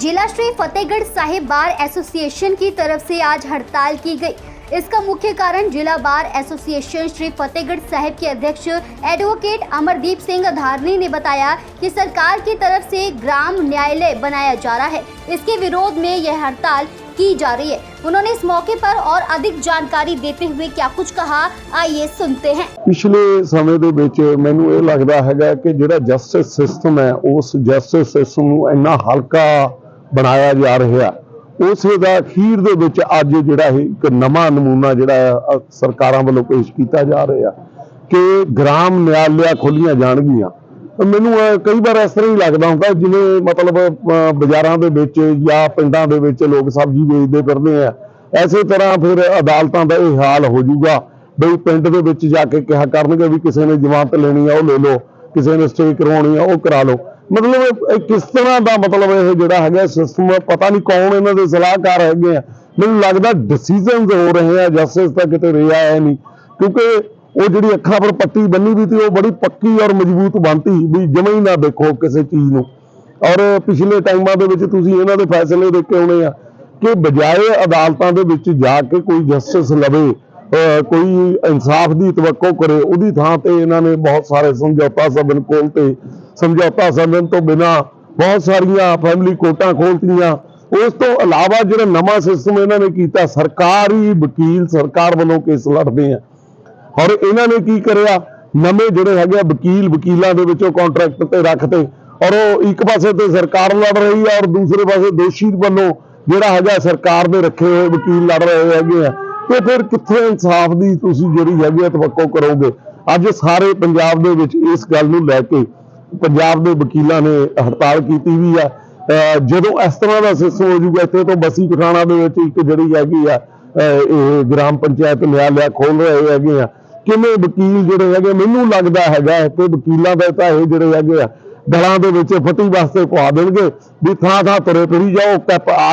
जिला Shri Fatehgarh Sahib bar association की तरफ से आज हड़ताल की गई इसका मुख्य कारण जिला बार एसोसिएशन श्री फतेहगढ़ साहिब के अध्यक्ष एडवोकेट अमरदीप सिंह धारनी ने बताया कि सरकार की तरफ से ग्राम न्यायालय बनाया जा रहा है इसके विरोध में यह हड़ताल की जा रही है उन्होंने इस मौके पर और अधिक जानकारी देते हुए क्या कुछ कहा आइए सुनते हैं ਪਿਛਲੇ ਸਮੇਂ ਦੇ ਵਿੱਚ ਮੈਨੂੰ ਇਹ ਲੱਗਦਾ ਹੈਗਾ ਕਿ ਜਿਹੜਾ ਜਸਟਿਸ ਸਿਸਟਮ ਹੈ ਉਸ ਜਸਟਿਸ ਸਿਸਟਮ ਨੂੰ ਇੰਨਾ ਹਲਕਾ ਬਣਾਇਆ ਜਾ ਰਿਹਾ। ਉਸੇ ਦਾ ਅਖੀਰ ਦੇ ਵਿੱਚ ਅੱਜ ਜਿਹੜਾ ਇਹ ਇੱਕ ਨਵਾਂ ਨਮੂਨਾ ਜਿਹੜਾ ਹੈ, ਸਰਕਾਰਾਂ ਵੱਲੋਂ ਪੇਸ਼ ਕੀਤਾ ਜਾ ਰਿਹਾ ਕਿ ਗ੍ਰਾਮ ਨਿਆਲਿਆ ਖੋਲੀਆਂ ਜਾਣਗੀਆਂ। ਮੈਨੂੰ ਕਈ ਵਾਰ ਇਸ ਤਰ੍ਹਾਂ ਹੀ ਲੱਗਦਾ ਹੁੰਦਾ ਜਿਵੇਂ ਮਤਲਬ ਬਾਜ਼ਾਰਾਂ ਦੇ ਵਿੱਚ ਜਾਂ ਪਿੰਡਾਂ ਦੇ ਵਿੱਚ ਲੋਕ ਸਬਜ਼ੀ ਵੇਚਦੇ ਫਿਰਦੇ ਆ। ਐਸੇ ਤਰ੍ਹਾਂ ਫਿਰ ਅਦਾਲਤਾਂ ਦਾ ਇਹ ਹਾਲ ਹੋ ਜਾਊਗਾ। ਬਈ ਪਿੰਡ ਦੇ ਵਿੱਚ ਜਾ ਕੇ ਕਿਹਾ ਕਰਨਗੇ ਵੀ ਕਿਸੇ ਨੇ ਜ਼ਮਾਨਤ ਲੈਣੀ ਆ ਉਹ ਲੈ ਲਓ। ਕਿਸੇ ਨੇ ਸਟੇ ਕਰਵਾਉਣੀ ਆ, ਉਹ ਕਰਾ ਲਓ। ਮਤਲਬ ਇਹ ਕਿਸ ਤਰ੍ਹਾਂ ਦਾ ਮਤਲਬ ਇਹ ਜਿਹੜਾ ਹੈਗਾ ਸਿਸਟਮ ਪਤਾ ਨਹੀਂ ਕੌਣ ਇਹਨਾਂ ਦੇ ਸਲਾਹਕਾਰ ਹੈਗੇ ਆ। ਮੈਨੂੰ ਲੱਗਦਾ ਡਿਸੀਜਨਸ ਹੋ ਰਹੇ ਆ ਜਸਟਿਸ ਤਾਂ ਕਿਤੇ ਰਿਹਾ ਹੈ ਨਹੀਂ। ਕਿਉਂਕਿ ਉਹ ਜਿਹੜੀ ਅੱਖਾਂ ਪਰ ਪੱਟੀ ਬੰਨੀ ਵੀ ਸੀ ਉਹ ਬੜੀ ਪੱਕੀ ਔਰ ਮਜ਼ਬੂਤ ਬਣਤੀ ਵੀ ਜਮਾਂ ਹੀ ਨਾ ਦੇਖੋ ਕਿਸੇ ਚੀਜ਼ ਨੂੰ। ਔਰ ਪਿਛਲੇ ਟਾਈਮਾਂ ਦੇ ਵਿੱਚ ਤੁਸੀਂ ਇਹਨਾਂ ਦੇ ਫੈਸਲੇ ਦੇਖ ਕੇ ਆਉਣੇ ਆ ਕਿ ਬਜਾਏ ਅਦਾਲਤਾਂ ਦੇ ਵਿੱਚ ਜਾ ਕੇ ਕੋਈ ਜਸਟਿਸ ਲਵੇ ਕੋਈ ਇਨਸਾਫ ਦੀ ਤਵੱਕੋ ਕਰੇ, ਉਹਦੀ ਥਾਂ ਤੇ ਇਹਨਾਂ ਨੇ ਬਹੁਤ ਸਾਰੇ ਸਮਝੌਤਾ ਸਬਨ ਕੋਲ ਤੇ, ਸਮਝੌਤਾ ਸਬਨ ਤੋਂ ਬਿਨਾ ਬਹੁਤ ਸਾਰੀਆਂ ਫੈਮਿਲੀ ਕੋਰਟਾਂ ਖੋਲਤੀਆਂ। ਉਸ ਤੋਂ ਇਲਾਵਾ ਜਿਹੜਾ ਨਵਾਂ ਸਿਸਟਮ ਇਹਨਾਂ ਨੇ ਕੀਤਾ, ਸਰਕਾਰੀ ਵਕੀਲ ਸਰਕਾਰ ਵੱਲੋਂ ਕੇਸ ਲੜਦੇ ਆ। ਔਰ ਇਹਨਾਂ ਨੇ ਕੀ ਕਰਿਆ? ਨਵੇਂ ਜਿਹੜੇ ਹੈਗੇ ਆ ਵਕੀਲ ਵਕੀਲਾਂ ਦੇ ਵਿੱਚੋਂ ਕੰਟਰੈਕਟ ਤੇ ਰੱਖਤੇ। ਔਰ ਉਹ ਇੱਕ ਪਾਸੇ ਤੇ ਸਰਕਾਰ ਲੜ ਰਹੀ ਆ ਔਰ ਦੂਸਰੇ ਪਾਸੇ ਦੋਸ਼ੀ ਵੱਲੋਂ ਜਿਹੜਾ ਹੈਗਾ ਸਰਕਾਰ ਦੇ ਰੱਖੇ ਹੋਏ ਵਕੀਲ ਲੜ ਰਹੇ ਹੈਗੇ ਆ। ਤੇ ਫਿਰ ਕਿੱਥੇ ਇਨਸਾਫ ਦੀ ਤੁਸੀਂ ਜਿਹੜੀ ਹੈਗੀ ਆ ਤਵੱਕੋ ਕਰੋਗੇ? ਅੱਜ ਸਾਰੇ ਪੰਜਾਬ ਦੇ ਵਿੱਚ ਇਸ ਗੱਲ ਨੂੰ ਲੈ ਕੇ ਪੰਜਾਬ ਦੇ ਵਕੀਲਾਂ ਨੇ ਹੜਤਾਲ ਕੀਤੀ ਵੀ ਆ। ਜਦੋਂ ਇਸ ਤਰ੍ਹਾਂ ਦਾ ਸਿਸਟਮ ਹੋ ਜਾਊਗਾ, ਇੱਥੇ ਤੋਂ ਬਸੀ ਪਠਾਣਾ ਦੇ ਵਿੱਚ ਇੱਕ ਜਿਹੜੀ ਹੈਗੀ ਆ ਇਹ ਗ੍ਰਾਮ ਪੰਚਾਇਤ ਨਿਆਲਿਆ ਖੋਲ ਰਹੇ ਹੈਗੇ ਆ। ਕਿਵੇਂ ਵਕੀਲ ਜਿਹੜੇ ਹੈਗੇ, ਮੈਨੂੰ ਲੱਗਦਾ ਹੈਗਾ ਕਿ ਵਕੀਲਾਂ ਦਾ ਤਾਂ ਇਹ ਜਿਹੜੇ ਹੈਗੇ ਆ, ਦਲਾਂ ਦੇ ਵਿੱਚ ਫਟੀ ਵਾਸਤੇ ਪਵਾ ਦੇਣਗੇ ਵੀ ਥਾਂ ਥਾਂ ਤੁਰੇ ਫਿਰੀ ਜਾਓ।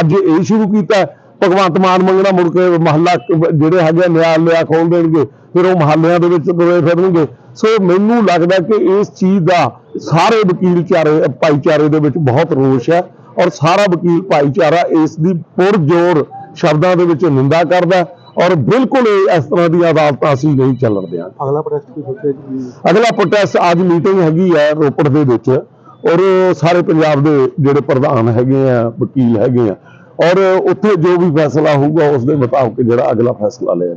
ਅੱਜ ਇਹ ਸ਼ੁਰੂ ਕੀਤਾ। ਭਗਵੰਤ ਮਾਨ ਮੰਗਣਾ ਮੁੜ ਕੇ ਮਹੱਲਾ ਜਿਹੜੇ ਹੈਗੇ ਆ ਨਿਆਲਿਆ ਖੋਲ ਦੇਣਗੇ ਫਿਰ ਉਹ ਮਹੱਲਿਆਂ ਦੇ ਵਿੱਚ ਤੁਰੇ ਫਿਰਨਗੇ। ਸੋ ਮੈਨੂੰ ਲੱਗਦਾ ਕਿ ਇਸ ਚੀਜ਼ ਦਾ ਸਾਰੇ ਵਕੀਲ ਚਾਰੇ ਭਾਈਚਾਰੇ ਦੇ ਵਿੱਚ ਬਹੁਤ ਰੋਸ਼ ਹੈ ਔਰ ਸਾਰਾ ਵਕੀਲ ਭਾਈਚਾਰਾ ਇਸ ਦੀ ਪੁਰਜੋਰ ਸ਼ਬਦਾਂ ਦੇ ਵਿੱਚ ਨਿੰਦਾ ਕਰਦਾ ਔਰ ਬਿਲਕੁਲ ਇਸ ਤਰ੍ਹਾਂ ਦੀਆਂ ਅਦਾਲਤਾਂ ਅਸੀਂ ਨਹੀਂ ਚੱਲਣ ਦਿਆਂਗੇ ਅਗਲਾ ਪ੍ਰੋਜੈਕਟ ਕੀ ਸੋਚਿਆ ਜੀ? ਅਗਲਾ ਪ੍ਰੋਟੈਸਟ ਅੱਜ ਮੀਟਿੰਗ ਹੈਗੀ ਹੈ ਰੋਪੜ ਦੇ ਵਿੱਚ ਔਰ ਸਾਰੇ ਪੰਜਾਬ ਦੇ ਜਿਹੜੇ ਪ੍ਰਧਾਨ ਹੈਗੇ ਆ ਵਕੀਲ ਹੈਗੇ ਆ ਔਰ ਉੱਥੇ ਜੋ ਵੀ ਫੈਸਲਾ ਹੋਊਗਾ ਉਸ ਦੇ ਮੁਤਾਬਕ ਜਿਹੜਾ ਅਗਲਾ ਫੈਸਲਾ ਲਿਆ ਜਾਊਗਾ